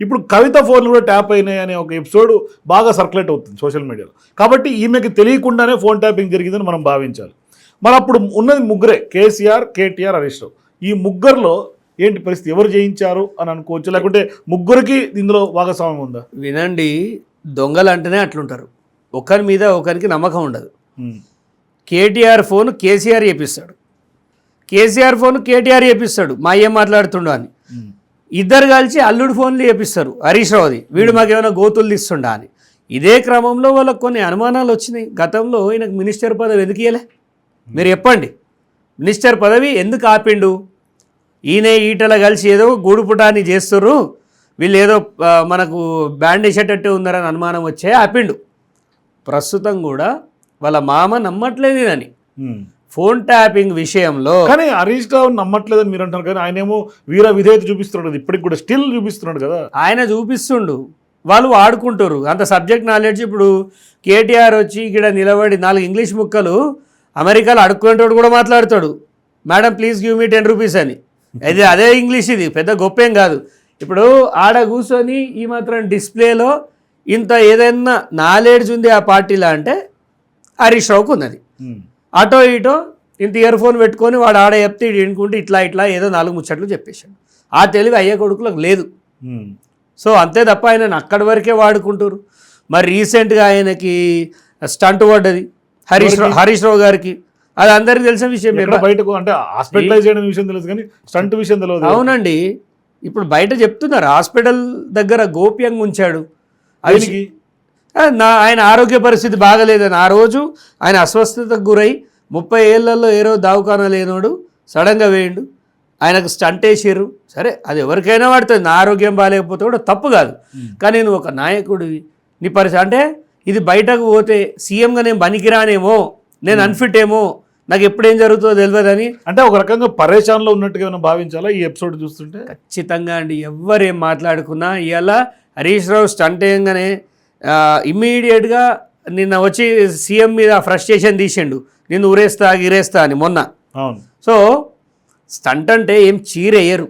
ఇప్పుడు కవిత ఫోన్లు కూడా ట్యాప్ అయినాయి అనే ఒక ఎపిసోడ్ బాగా సర్క్యులేట్ అవుతుంది సోషల్ మీడియాలో. కాబట్టి ఈమెకి తెలియకుండానే ఫోన్ ట్యాపింగ్ జరిగిందని మనం భావించాలి. మరి అప్పుడు ఉన్నది ముగ్గురే కేసీఆర్ కేటీఆర్ హరీష్ రావు. ఈ ముగ్గురులో ఏంటి పరిస్థితి? ఎవరు చేయించారు అని అనుకోవచ్చు లేకుంటే ముగ్గురికి ఇందులో భాగస్వామ్యం ఉందా? వినండి దొంగలు అంటేనే అట్లుంటారు. ఒకరి మీద ఒకరికి నమ్మకం ఉండదు. కేటీఆర్ ఫోన్ కేసీఆర్ చేపిస్తాడు. కేసీఆర్ ఫోన్ కేటీఆర్ చేపిస్తాడు. మా ఏం మాట్లాడుతుండో అని. ఇద్దరు కలిసి అల్లుడు ఫోన్లు చేపిస్తారు. హరీష్ రావుది వీడు మాకేమైనా గోతులు తీస్తుండా అని. ఇదే క్రమంలో వాళ్ళకి కొన్ని అనుమానాలు వచ్చినాయి. గతంలో ఈయనకు మినిస్టర్ పదవి ఎందుకు ఇయ్యలే? మీరు చెప్పండి. మినిస్టర్ పదవి ఎందుకు ఆపిండు? ఈయన ఈటల కలిసి ఏదో గూడుపుటాన్ని చేస్తుర్రు. వీళ్ళు ఏదో మనకు బ్యాండ్ వేసేటట్టు ఉన్నారని అనుమానం వచ్చే ఆపిండు. ప్రస్తుతం కూడా వాళ్ళ మామ నమ్మట్లేదు అని. ఫోన్ ట్యాపింగ్ విషయంలో కానీ హరీష్ రావు నమ్మట్లేదని మీరు అంటారు కానీ ఆయన ఏమో వీర విధేయత చూపిస్తున్నాడు కదా ఇప్పటికి కూడా స్టిల్ చూపిస్తున్నాడు కదా. ఆయన చూపిస్తుండు. వాళ్ళు వాడుకుంటారు. అంత సబ్జెక్ట్ నాలెడ్జ్ ఇప్పుడు కేటీఆర్ వచ్చి ఇక్కడ నిలబడి నాలుగు ఇంగ్లీష్ ముక్కలు అమెరికాలో అడుక్కునేటోడు కూడా మాట్లాడతాడు. Madam please give me ten rupees అని. అది అదే ఇంగ్లీష్ ఇది. పెద్ద గొప్పేం కాదు. ఇప్పుడు ఆడ కూర్చొని ఈ మాత్రం డిస్ప్లేలో ఇంత ఏదైనా నాలెడ్జ్ ఉంది ఆ పార్టీలో అంటే హరీష్ రావుకు ఉన్నది. అటో ఇటో ఇంత ఇయర్ ఫోన్ పెట్టుకొని వాడు ఆడ చెప్తే ఈడు వినుకుంటే ఇట్లా ఇట్లా ఏదో నాలుగు ముచ్చట్లు చెప్పేశాడు. ఆ తెలివి అయ్యే కొడుకులకు లేదు. సో అంతే తప్ప ఆయన అక్కడి వరకే వాడుకుంటారు మరి రీసెంట్గా ఆయనకి స్టంట్ పడ్డది హరీష్ రావు హరీష్ రావు గారికి. అది అందరికీ తెలిసిన విషయం బయటకు అంటే హాస్పిటలైజ్ చేయడం విషయం తెలుసు కానీ స్టంట్ విషయం తెలియదు అవునండి. ఇప్పుడు బయట చెప్తున్నారు హాస్పిటల్ దగ్గర గోప్యంగా ఉంచాడు. ఆ, నా ఆయన ఆరోగ్య పరిస్థితి బాగలేదని. ఆ రోజు ఆయన అస్వస్థతకు గురై ముప్పై ఏళ్ళలో ఏ రోజు దావకాన లేనోడు సడన్గా వేయండు. ఆయనకు స్టంట్ వేసిర్రు. సరే అది ఎవరికైనా వాడుతుంది. నా ఆరోగ్యం బాగాలేకపోతే కూడా తప్పు కాదు. కానీ నువ్వు ఒక నాయకుడివి నీ పరిస్థితి అంటే ఇది బయటకు పోతే సీఎంగా నేను పనికిరానేమో నేను అన్ఫిట్ ఏమో నాకు ఎప్పుడేం జరుగుతుందో తెలియదని అంటే ఒక రకంగా పరేషాన్లో ఉన్నట్టుగా ఏమైనా భావించాలా ఈ ఎపిసోడ్ చూస్తుంటే? ఖచ్చితంగా అండి. ఎవ్వరేం మాట్లాడుకున్నా ఇవాళ హరీష్ రావు స్టంట్ వేయంగానే ఇమ్మీడియట్గా నిన్న వచ్చి సీఎం మీద ఫ్రస్ట్రేషన్ తీసిండు. నిన్ను ఊరేస్తా గిరేస్తా అని మొన్న. సో స్టంట్ అంటే ఏం చీరేయరు.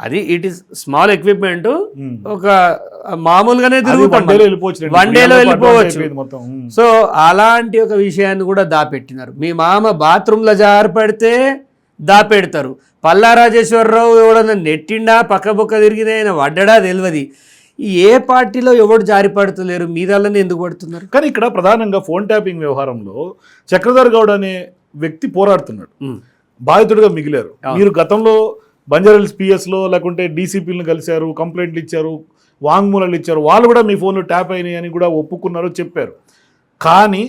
అది ఇట్ ఇస్ స్మాల్ ఎక్విప్మెంట్. ఒక మామూలుగానే అది తిరుగుతాం వన్ డేలో వెళ్ళిపోవచ్చు. సో అలాంటి ఒక విషయాన్ని కూడా దాపెట్టినారు. మీ మామ బాత్రూంలో జారిపడితే దాపెడతారు. పల్లా రాజేశ్వరరావు ఎవడన్నా నెట్టిండా పక్క బొక్క తిరిగిన ఆయన వడ్డడా తెలియదు ఏ పార్టీలో ఎవడు జారి పడుతలేరు మీదల్లనే ఎందుకు పడుతున్నారు? కానీ ఇక్కడ ప్రధానంగా ఫోన్ ట్యాపింగ్ వ్యవహారంలో చక్రధర్ గౌడ్ అనే వ్యక్తి పోరాడుతున్నాడు. బాధితుడిగా మిగిలారు. మీరు గతంలో బంజారాహిల్స్ పిఎస్లో లేకుంటే డీసీపీలను కలిశారు కంప్లైంట్లు ఇచ్చారు వాంగ్మూలాలు ఇచ్చారు. వాళ్ళు కూడా మీ ఫోన్లు ట్యాప్ అయినాయి అని కూడా ఒప్పుకున్నారు చెప్పారు. కానీ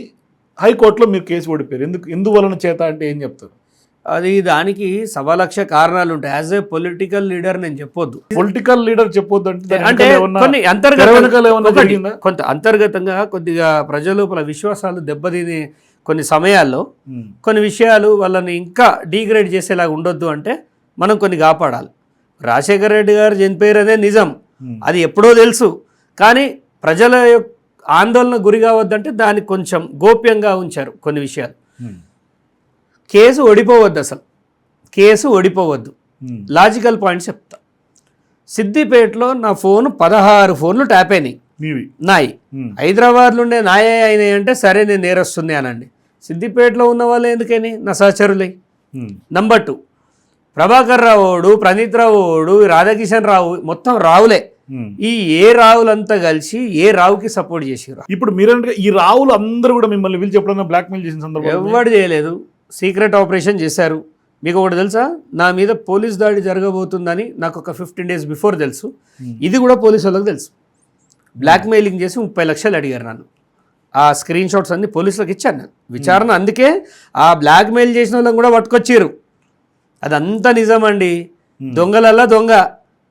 హైకోర్టులో మీరు కేసు ఓడిపోయారు. ఎందుకు ఎందువలన చేత అంటే ఏం చెప్తారు? అది దానికి సవా లక్ష కారణాలు ఉంటాయి యాజ్ ఏ పొలిటికల్ లీడర్ నేను చెప్పొద్దు పొలిటికల్ లీడర్ చెప్పొద్దు అంటే కొన్ని అంతర్గత? కొంత అంతర్గతంగా కొద్దిగా ప్రజల లోపల విశ్వాసాలు దెబ్బతినే కొన్ని సమయాల్లో ఉమ్. కొన్ని విషయాలు వాళ్ళని ఇంకా డీగ్రేడ్ చేసేలాగా ఉండొద్దు అంటే మనం కొన్ని కాపాడాలి రాజశేఖర రెడ్డి గారు చనిపోయారనే నిజం ఉమ్. అది ఎప్పుడో తెలుసు కానీ ప్రజల ఆందోళన గురి కావద్దంటే దాన్ని కొంచెం గోప్యంగా ఉంచారు కొన్ని విషయాలు ఉమ్. కేసు ఓడిపోవద్దు అసలు. కేసు ఓడిపోవద్దు. లాజికల్ పాయింట్స్ చెప్తా. సిద్దిపేటలో నా ఫోన్ పదహారు ఫోన్లు ట్యాప్ అయినాయి. నాయి. హైదరాబాద్లో ఉండే నాయే అయినాయి అంటే సరే నేను నేరొస్తుంది అనండి. సిద్దిపేటలో ఉన్న వాళ్ళు ఎందుకని? నా సహచరులై. నంబర్ టూ ప్రభాకర్ రావుడు ప్రణీత్ రావుడు రాధాకిషన్ రావు మొత్తం రావులే. ఈ ఏ రావులంతా కలిసి ఏ రావుకి సపోర్ట్ చేసిరు ఇప్పుడు మీరంటే ఈ రావులు అందరూ కూడా మిమ్మల్ని పిలిచి ఎప్పుడన్నా బ్లాక్మెయిల్ చేసిన సందర్భం ఎవడు చేయలేదు. సీక్రెట్ ఆపరేషన్ చేశారు. మీకు ఒకటి తెలుసా? నా మీద పోలీస్ దాడి జరగబోతుందని నాకు ఒక ఫిఫ్టీన్ డేస్ బిఫోర్ తెలుసు. ఇది కూడా పోలీసు వాళ్ళకి తెలుసు. బ్లాక్మెయిలింగ్ చేసి ముప్పై లక్షలు అడిగారు నన్ను. ఆ స్క్రీన్ షాట్స్ అన్ని పోలీసులకు ఇచ్చాను నేను విచారణ అందుకే ఆ బ్లాక్మెయిల్ చేసిన వాళ్ళని కూడా పట్టుకొచ్చారు. అదంతా నిజమండి. దొంగలల్లా దొంగ.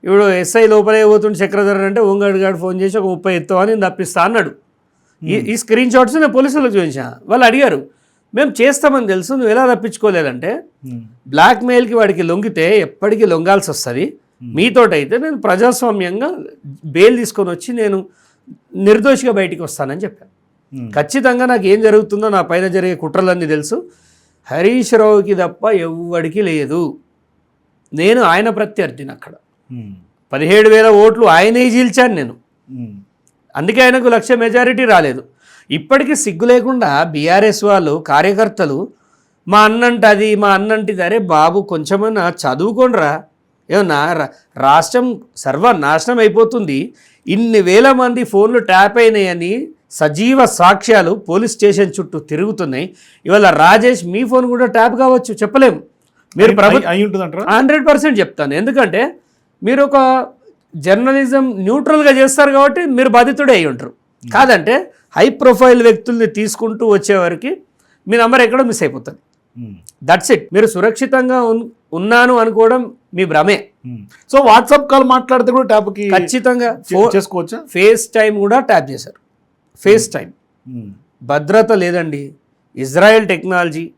ఇప్పుడు ఎస్ఐ లోపలే పోతుండే చక్రధర్ అంటే ఓంగాడు ఫోన్ చేసి ఒక ముప్పై ఎత్తామని నేను తప్పిస్తా అన్నాడు. ఈ ఈ స్క్రీన్ షాట్స్ నేను పోలీసులకు చూపించా. వాళ్ళు అడిగారు మేము చేస్తామని తెలుసు నువ్వు ఎలా తప్పించుకోలేదంటే ఉమ్. బ్లాక్మెయిల్కి వాడికి లొంగితే ఎప్పటికీ లొంగాల్సి వస్తుంది మీతోటైతే నేను ప్రజాస్వామ్యంగా బెయిల్ తీసుకొని వచ్చి నేను నిర్దోషిగా బయటికి వస్తానని చెప్పాను. ఖచ్చితంగా నాకు ఏం జరుగుతుందో నా పైన జరిగే కుట్రలన్నీ తెలుసు హరీష్ రావుకి తప్ప ఎవ్వడికి లేదు నేను ఆయన ప్రత్యర్థిని అక్కడ. పదిహేడు వేల ఓట్లు ఆయనే చీల్చాను నేను. అందుకే ఆయనకు లక్ష మెజారిటీ రాలేదు ఇప్పటికీ సిగ్గు లేకుండా బీఆర్ఎస్ వాళ్ళు కార్యకర్తలు మా అన్నంటి అది మా అన్నంటిది అరే బాబు కొంచెమన్నా చదువుకోండిరా. ఏమన్నా రాష్ట్రం సర్వనాశనం అయిపోతుంది. ఇన్ని వేల మంది ఫోన్లు ట్యాప్ అయినాయని సజీవ సాక్ష్యాలు పోలీస్ స్టేషన్ చుట్టూ తిరుగుతున్నాయి. ఇవాళ రాజేష్ మీ ఫోన్ కూడా ట్యాప్ కావచ్చు చెప్పలేం. మీరు ప్రభు అయి- అయి ఉంటుందంటారా? హండ్రెడ్ పర్సెంట్ చెప్తాను. ఎందుకంటే మీరు ఒక జర్నలిజం న్యూట్రల్గా చేస్తారు కాబట్టి మీరు బాధితుడే అయి ఉంటారు. కాదంటే హై ప్రొఫైల్ వ్యక్తుల్ని తీసుకుంటూ వచ్చేవారికి మీ నంబర్ ఎక్కడో మిస్ అయిపోతుంది. దట్స్ ఇట్ మీరు సురక్షితంగా ఉన్- ఉన్నాను అనుకోవడం మీ భ్రమే. సో వాట్సాప్ కాల్ మాట్లాడితే కూడా ట్యాప్కి ఖచ్చితంగా చేసుకోవచ్చా? ఫేస్ టైం కూడా ట్యాప్ చేశారు. FaceTime um. భద్రత లేదండి. Israel technology